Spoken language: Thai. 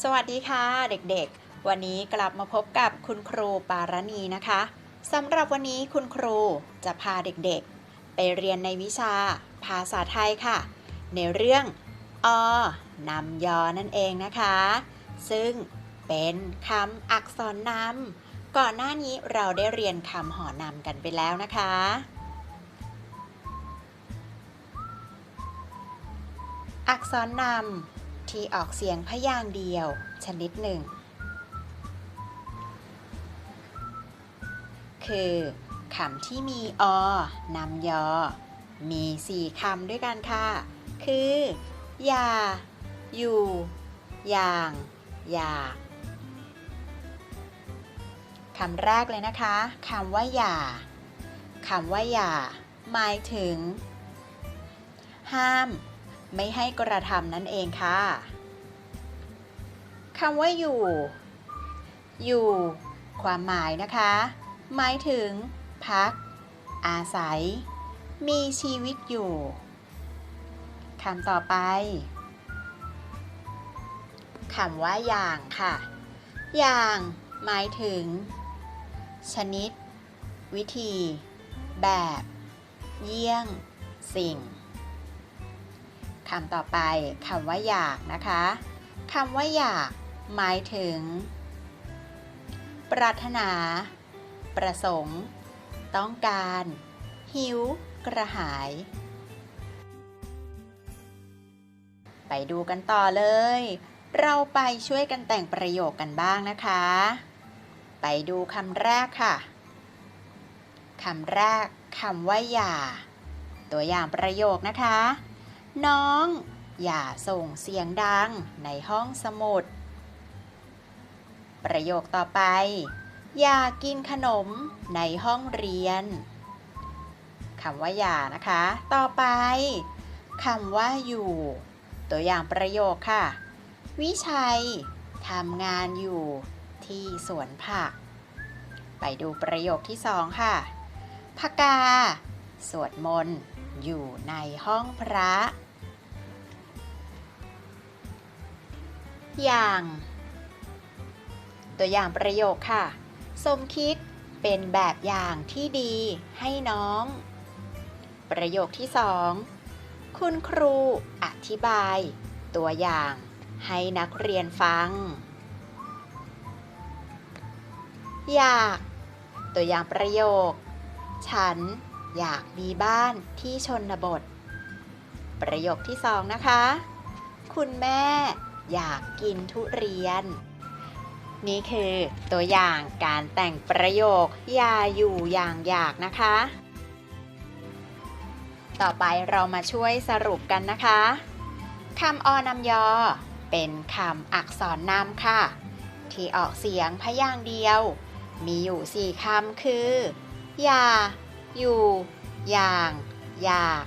สวัสดีค่ะเด็กๆ วันนี้กลับมาพบกับคุณครูปารณีนะคะสำหรับวันนี้คุณครูจะพาเด็กๆ ไปเรียนในวิชาภาษาไทยค่ะ ในเรื่องอนำยอนั่นเองนะคะ ซึ่งเป็นคำอักษรนำก่อนหน้านี้เราได้เรียนคำหอนำกันไปแล้วนะคะ อักษรนำ ที่ออกเสียงพยางค์เดียว ชนิดหนึ่ง คือคำที่มีอ นำยอ มีสี่คำด้วยกันค่ะ คือ อย่า อยู่ อย่าง อยากคำแรกเลยนะคะคำว่าอย่าคำว่าอย่า หมายถึง ห้าม ไม่ให้กระทำนั่นเองค่ะคำว่าอยู่ อยู่ ความหมายนะคะ หมายถึง พัก อาศัย มีชีวิตอยู่คำต่อไปคำว่าอย่างค่ะ อย่าง หมายถึง ชนิด วิธี แบบ เยี่ยง สิ่ง คำต่อไปคำว่าอยากนะคะคำว่าอยากหมายถึง ปรารถนา ประสงค์ ต้องการ หิว กระหาย ไปดูกันต่อเลย เราไปช่วยกันแต่งประโยคกันบ้างนะคะ ไปดูคำแรกค่ะคำแรกคำว่าอย่า ตัวอย่างประโยคนะคะ น้อง อย่าส่งเสียงดังในห้องสมุด ประโยคต่อไป อย่ากินขนมในห้องเรียนคำว่าอย่านะคะ ต่อไปคำว่าอยู่ ตัวอย่างประโยคค่ะ วิชัยทำงานอยู่ที่สวนผัก ไปดูประโยคที่สองค่ะพกา สวดมนต์อยู่ในห้องพระ อย่าง ตัวอย่างประโยคค่ะ สมคิดเป็นแบบอย่างที่ดีให้น้อง ประโยคที่สองคุณครูอธิบาย ตัวอย่างให้นักเรียนฟัง อยาก ตัวอย่างประโยค ฉันอยากมีบ้านที่ชนบท ประโยคที่สองนะคะ คุณแม่ อยากกินทุเรียน นี่คือตัวอย่างการแต่งประโยค อย่าอยู่อย่างอยากนะคะ ต่อไปเรามาช่วยสรุปกันนะคะคำอนำยอ เป็นคำอักษรนำค่ะ ที่ออกเสียงพยางค์เดียว มีอยู่สี่คำคือ อย่า อยู่ อย่าง อยาก